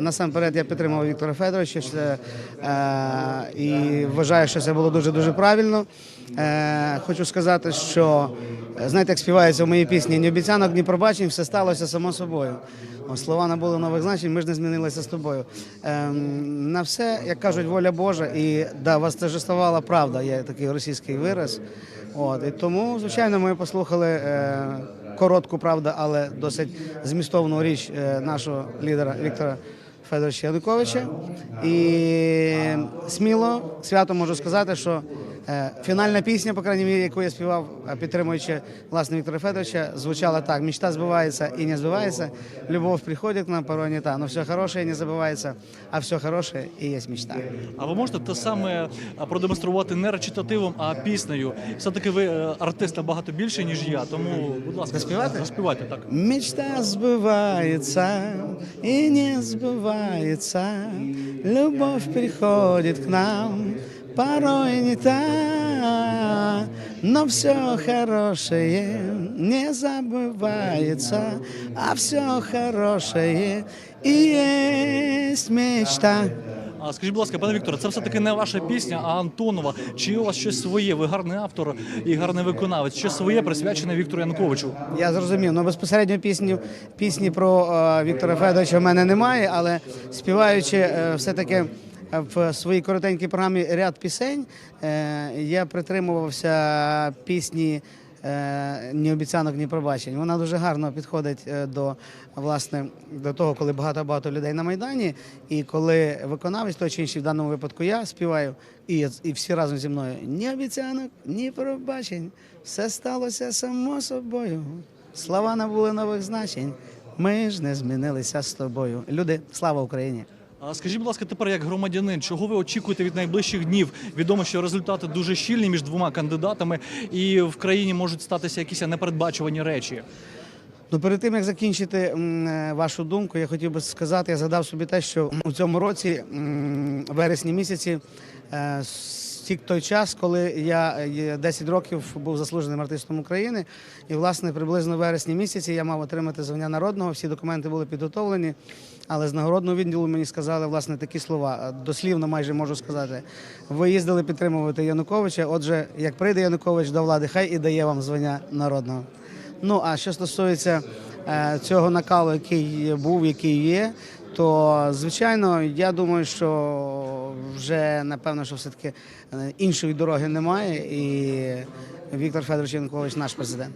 Насамперед я підтримав Віктора Федоровича це, е, і вважаю, що це було дуже дуже правильно. Е, хочу сказати, що е, знаєте, як співається в моїй пісні ні обіцянок, ні пробачень, все сталося само собою. О, Слова набули нових значень, ми ж не змінилися з тобою. Ем, на все, як кажуть, воля Божа, і да, вас торжествувала правда, є такий російський вираз. От, і тому, звичайно, ми послухали е, коротку правду, але досить змістовну річ е, нашого лідера Віктора Федоровича Януковича. І сміло, свято можу сказати, що фінальна пісня, по крайній мірі, яку я співав, е, підтримуючи власне Віктора Федоровича, звучала так: мечта збивається і не збивається, любов приходить к нам, порой не та, но все хороше не забувається, а все хороше і є мечта. А ви можете те саме продемонструвати не речитативом, а піснею? Все-таки ви е, артист набагато більше, ніж я. Тому, будь ласка, Заспівати? заспівайте так. Мечта сбывается и не сбывается, Любовь приходит к нам, порой не та, но все хорошее не забывается, а все хорошее и есть мечта. А скажіть, будь ласка, пане Вікторе, це все-таки не ваша пісня, а Антонова. Чи у вас щось своє? Ви гарний автор і гарний виконавець. Щось своє присвячене Віктору Януковичу. Я зрозумів. Ну безпосередньо пісні, пісні про е, Віктора Федоровича в мене немає, але співаючи е, все-таки в своїй коротенькій програмі ряд пісень, е, я притримувався пісні. е, Ні обіцянок, ні пробачень. Вона дуже гарно підходить е, до власне до того, коли багато багато людей на майдані, і коли виконавець той чи інший в даному випадку я співаю, і, і всі разом зі мною ні обіцянок, ні пробачень. Все сталося само собою. Слова набули нових значень. Ми ж не змінилися з тобою. Люди, слава Україні! Скажіть, будь ласка, тепер як громадянин, чого ви очікуєте від найближчих днів? Відомо, що результати дуже щільні між двома кандидатами, і в країні можуть статися якісь непередбачувані речі. Ну, перед тим як закінчити е, вашу думку, я хотів би сказати, я згадав собі те, що у цьому році, вересні місяці, е, стік той час, коли я е, 10 років був заслуженим артистом України, і власне приблизно в вересні місяці я мав отримати звання народного. Всі документи були підготовлені, але з нагородного відділу мені сказали власне такі слова. е, Дослівно майже можу сказати. Ви їздили підтримувати Януковича. Отже, як прийде Янукович до влади, хай і дає вам звання народного. Ну а що стосується е, цього накалу, який був, який є, то звичайно, я думаю, що вже напевно, що все таки іншої дороги немає, і Віктор Федорович Янукович наш президент.